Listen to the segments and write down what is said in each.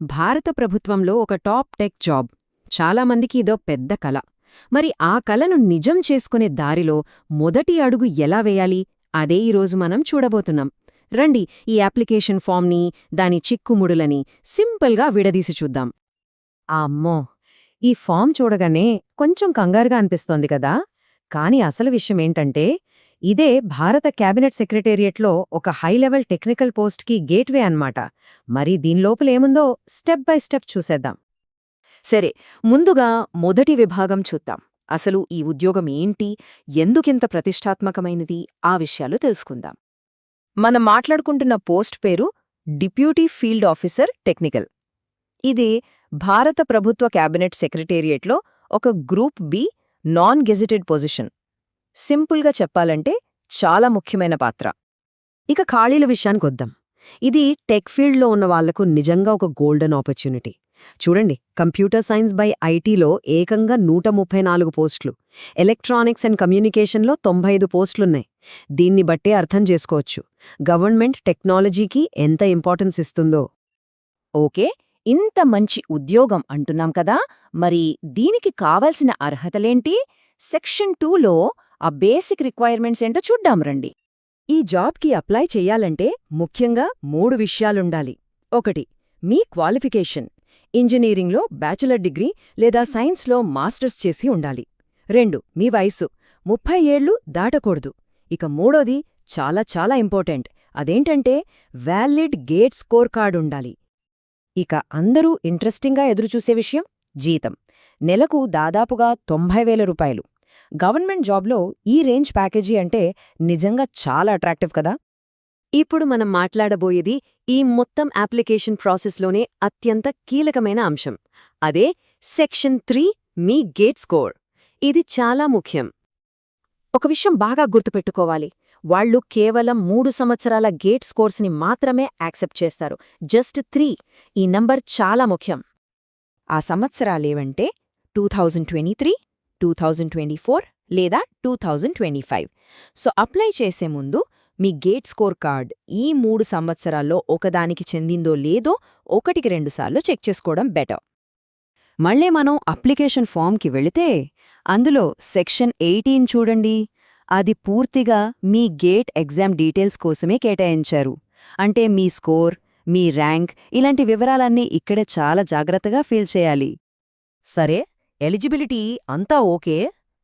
భారత ప్రభుత్వంలో ఒక టాప్ టెక్ జాబ్. చాలామందికి ఇదో పెద్ద కల. మరి ఆ కలను నిజం చేసుకునే దారిలో మొదటి అడుగు ఎలా వేయాలి? అదే ఈరోజు మనం చూడబోతున్నాం. రండి ఈ అప్లికేషన్ ఫామ్ని దాని చిక్కుముడులని సింపుల్గా విడదీసి చూద్దాం. అమ్మో! ఈ ఫామ్ చూడగానే కొంచెం కంగారుగా అనిపిస్తోంది కదా? కానీ అసలు విషయమేంటంటే ఇదే భారత క్యాబినెట్ సెక్రటేరియట్లో ఒక హై లెవెల్ టెక్నికల్ పోస్ట్కి గేట్వే అన్నమాట. మరి దీనిలోపలేముందో స్టెప్ బై స్టెప్ చూసేద్దాం. సరే ముందుగా మొదటి విభాగం చూద్దాం. అసలు ఈ ఉద్యోగం ఏంటి? ఎందుకింత ప్రతిష్టాత్మకమైనది? ఆ విషయాలు తెలుసుకుందాం. మనం మాట్లాడుకుంటున్న పోస్ట్ పేరు డిప్యూటీ ఫీల్డ్ ఆఫీసర్ టెక్నికల్. ఇది భారత ప్రభుత్వ క్యాబినెట్ సెక్రటేరియట్లో ఒక group B non gazetted position. సింపుల్గా చెప్పాలంటే చాలా ముఖ్యమైన పాత్ర. ఇక ఖాళీల విషయానికొద్దాం ఇది టెక్ ఫీల్డ్లో ఉన్న వాళ్ళకు నిజంగా ఒక గోల్డెన్ ఆపర్చునిటీ. చూడండి కంప్యూటర్ సైన్స్ బై ఐటీలో ఏకంగా నూట ముప్పై నాలుగు పోస్టులు. ఎలక్ట్రానిక్స్ అండ్ కమ్యూనికేషన్లో తొంభై ఐదు పోస్టులున్నాయి. దీన్ని బట్టే అర్థం చేసుకోవచ్చు. గవర్నమెంట్ టెక్నాలజీకి ఎంత ఇంపార్టెన్స్ ఇస్తుందో. ఓకే ఇంత మంచి ఉద్యోగం అంటున్నాం కదా! మరి దీనికి కావాల్సిన అర్హతలేంటి? సెక్షన్ టూలో ఆ బేసిక్ రిక్వైర్మెంట్స్ ఏంటో చూడ్డాం రండి. ఈ జాబ్కి అప్లై చెయ్యాలంటే ముఖ్యంగా మూడు విషయాలుండాలి. ఒకటి మీ క్వాలిఫికేషన్. ఇంజనీరింగ్లో బ్యాచులర్ డిగ్రీ లేదా సైన్స్లో మాస్టర్స్ చేసి ఉండాలి. రెండు మీ వయసు ముప్పై ఏళ్ళు దాటకూడదు. ఇక మూడోది చాలా చాలా ఇంపార్టెంట్. అదేంటంటే వ్యాలిడ్ గేట్ స్కోర్ కార్డ్ ఉండాలి. ఇక అందరూ ఇంట్రెస్టింగ్గా ఎదురుచూసే విషయం జీతం. నెలకు దాదాపుగా తొంభై వేల రూపాయలు. గవర్నమెంట్ జాబ్లో ఈ రేంజ్ ప్యాకేజీ అంటే నిజంగా చాలా అట్రాక్టివ్ కదా? ఇప్పుడు మనం మాట్లాడబోయేది ఈ మొత్తం అప్లికేషన్ ప్రాసెస్లోనే అత్యంత కీలకమైన అంశం. అదే సెక్షన్ త్రీ మీ గేట్ స్కోర్. ఇది చాలా ముఖ్యం. ఒక విషయం బాగా గుర్తుపెట్టుకోవాలి. వాళ్ళు కేవలం మూడు సంవత్సరాల గేట్ స్కోర్స్ని మాత్రమే యాక్సెప్ట్ చేస్తారు. Just three. ఈ నంబర్ చాలా ముఖ్యం. ఆ సంవత్సరాలేవంటే two thousand twenty three two thousand twenty four లేదా two thousand twenty five so apply చేసే ముందు మీ గేట్ స్కోర్ కార్డ్ ఈ మూడు సంవత్సరాల్లో ఒకదానికి చెందిందో లేదో ఒకటికి రెండుసార్లు చెక్ చేసుకోవడం బెటర్ మళ్ళీ మనం అప్లికేషన్ ఫామ్కి వెళితే అందులో సెక్షన్ ఎయిటీన్ చూడండి. అది పూర్తిగా మీ గేట్ ఎగ్జామ్ డీటెయిల్స్ కోసమే కేటాయించారు. అంటే మీ స్కోర్ మీ ర్యాంక్ ఇలాంటి వివరాలన్నీ ఇక్కడే చాలా జాగ్రత్తగా ఫీల్ చేయాలి. సరే? ఎలిజిబిలిటీ అంతా ఓకే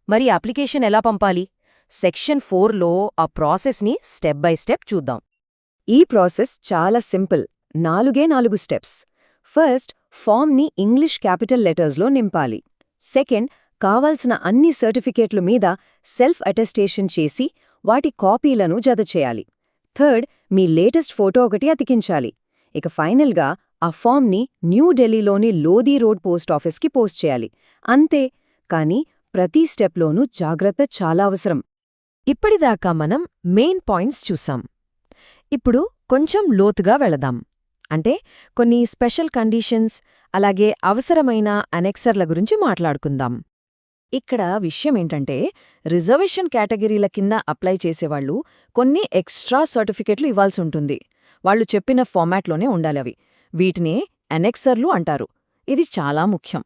మరి అప్లికేషన్ ఎలా పంపాలి? సెక్షన్ ఫోర్లో ఆ ప్రాసెస్ని స్టెప్ బై స్టెప్ చూద్దాం. ఈ ప్రాసెస్ చాలా సింపుల్. నాలుగే నాలుగు స్టెప్స్. ఫస్ట్ ఫామ్ని ఇంగ్లీష్ క్యాపిటల్ లెటర్స్లో నింపాలి. సెకండ్ కావాల్సిన అన్ని సర్టిఫికేట్ల మీద సెల్ఫ్ అటెస్టేషన్ చేసి వాటి కాపీలను జతచేయాలి థర్డ్ మీ లేటెస్ట్ ఫోటో ఒకటి అతికించాలి. ఇక ఫైనల్గా ఆ ఫామ్ని న్యూఢిల్లీలోని లోదీ రోడ్ పోస్ట్ ఆఫీస్కి పోస్ట్ చేయాలి. అంతే కానీ ప్రతి స్టెప్లోనూ జాగ్రత్త చాలా అవసరం. ఇప్పటిదాకా మనం మెయిన్ పాయింట్స్ చూసాం. ఇప్పుడు కొంచెం లోతుగా వెళదాం. అంటే కొన్ని స్పెషల్ కండిషన్స్ అలాగే అవసరమైన అనెక్సర్ల గురించి మాట్లాడుకుందాం. ఇక్కడ విషయమేంటంటే రిజర్వేషన్ కేటగిరీల కింద అప్లై చేసేవాళ్ళు కొన్ని ఎక్స్ట్రా సర్టిఫికెట్లు ఇవ్వాల్సి ఉంటుంది. వాళ్ళు చెప్పిన ఫార్మాట్లోనే ఉండాలవి వీటినే అనెక్సర్లు అంటారు. ఇది చాలా ముఖ్యం.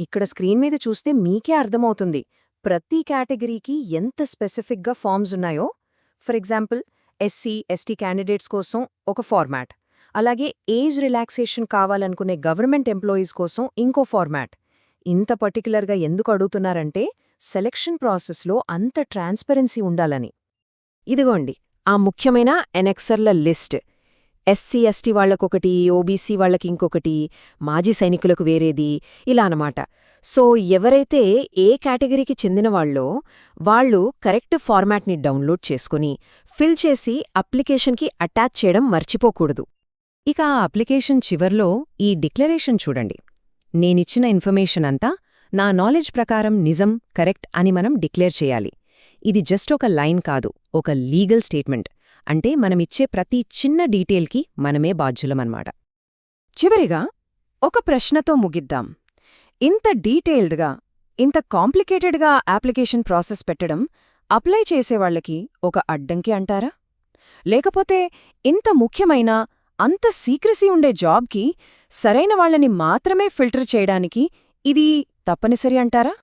ఇక్కడ స్క్రీన్ మీద చూస్తే మీకే అర్థమవుతుంది. ప్రతి కేటగిరీకి ఎంత స్పెసిఫిక్గా ఫార్మ్స్ ఉన్నాయో. For example SC ST candidates కోసం ఒక ఫార్మాట్. అలాగే ఏజ్ రిలాక్సేషన్ కావాలనుకునే గవర్నమెంట్ ఎంప్లాయీస్ కోసం ఇంకో ఫార్మాట్. ఇంత పర్టికులర్గా ఎందుకు అడుగుతున్నారంటే సెలక్షన్ ప్రాసెస్లో అంత ట్రాన్స్పరెన్సీ ఉండాలని. ఇదిగోండి ఆ ముఖ్యమైన ఎనెక్సర్ల లిస్ట్. ఎస్సీ ఎస్టీ వాళ్ళకొకటి ఓబీసీ వాళ్ళకి ఇంకొకటి మాజీ సైనికులకు వేరేది ఇలా అనమాట సో ఎవరైతే ఏ కేటగిరీకి చెందినవాళ్ళో వాళ్ళు కరెక్ట్ ఫార్మాట్ని డౌన్లోడ్ చేసుకుని ఫిల్ చేసి అప్లికేషన్కి అటాచ్ చేయడం మర్చిపోకూడదు. ఇక ఆ అప్లికేషన్ చివర్లో ఈ డిక్లరేషన్ చూడండి. నేనిచ్చిన ఇన్ఫర్మేషన్ అంతా నా నాలెడ్జ్ ప్రకారం నిజం కరెక్ట్ అని మనం డిక్లేర్ చేయాలి. ఇది జస్ట్ ఒక లైన్ కాదు ఒక లీగల్ స్టేట్మెంట్. అంటే మనమిచ్చే ప్రతి చిన్న డీటెయిల్కి మనమే బాధ్యులమన్నమాట. చివరిగా ఒక ప్రశ్నతో ముగిద్దాం. ఇంత డీటెయిల్డ్గా ఇంత కాంప్లికేటెడ్గా అప్లికేషన్ ప్రాసెస్ పెట్టడం అప్లై చేసేవాళ్ళకి ఒక అడ్డంకి అంటారా? లేకపోతే ఇంత ముఖ్యమైన అంత సీక్రసీ ఉండే జాబ్కి సరైన వాళ్ళని మాత్రమే ఫిల్టర్ చేయడానికి ఇది తప్పనిసరి అంటారా?